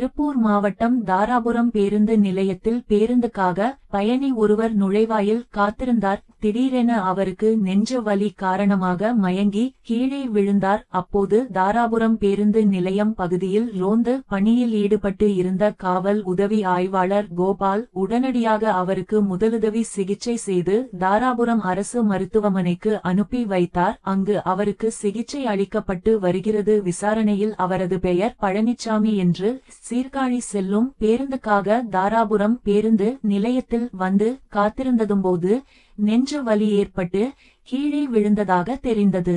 திருப்பூர் மாவட்டம் தாராபுரம் பேருந்து நிலையத்தில் பேருந்துக்காக பயணி ஒருவர் நுழைவாயில் காத்திருந்தார். திடீரென அவருக்கு நெஞ்ச வலி காரணமாக மயங்கி கீழே விழுந்தார். அப்போது தாராபுரம் பேருந்து நிலையம் பகுதியில் ரோந்து பணியில் ஈடுபட்டு இருந்த காவல் உதவி ஆய்வாளர் கோபால் உடனடியாக அவருக்கு முதலுதவி சிகிச்சை செய்து தாராபுரம் அரசு மருத்துவமனைக்கு அனுப்பி வைத்தார். அங்கு அவருக்கு சிகிச்சை அளிக்கப்பட்டு வருகிறது. விசாரணையில் அவரது பெயர் பழனிச்சாமி என்று சீர்காழி செல்லும் பேருந்துக்காக தாராபுரம் பேருந்து நிலையத்தில் வந்து காத்திருந்ததும்போது நெஞ்சு வலி ஏற்பட்டு கீழே விழுந்ததாக தெரிந்தது.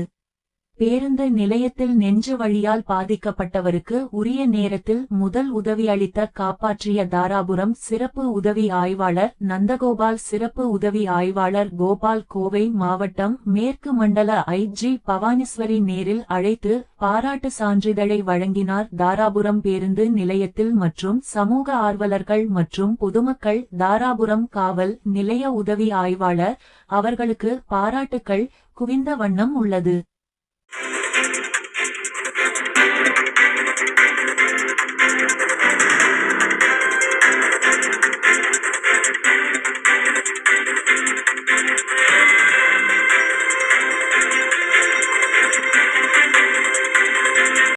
பேருந்து நிலையத்தில் நெஞ்சு வழியால் பாதிக்கப்பட்டவருக்கு உரிய நேரத்தில் முதல் உதவி அளித்த காப்பாற்றிய தாராபுரம் சிறப்பு உதவி ஆய்வாளர் நந்தகோபால் சிறப்பு உதவி ஆய்வாளர் கோபால் கோவை மாவட்டம் மேற்கு மண்டல ஐஜி பவானீஸ்வரி நேரில் அழைத்து பாராட்டு சான்றிதழை வழங்கினார். தாராபுரம் பேருந்து நிலையத்தில் மற்றும் சமூக ஆர்வலர்கள் மற்றும் பொதுமக்கள் தாராபுரம் காவல் நிலைய உதவி ஆய்வாளர் அவர்களுக்கு பாராட்டுக்கள் குவிந்த வண்ணம் உள்ளது.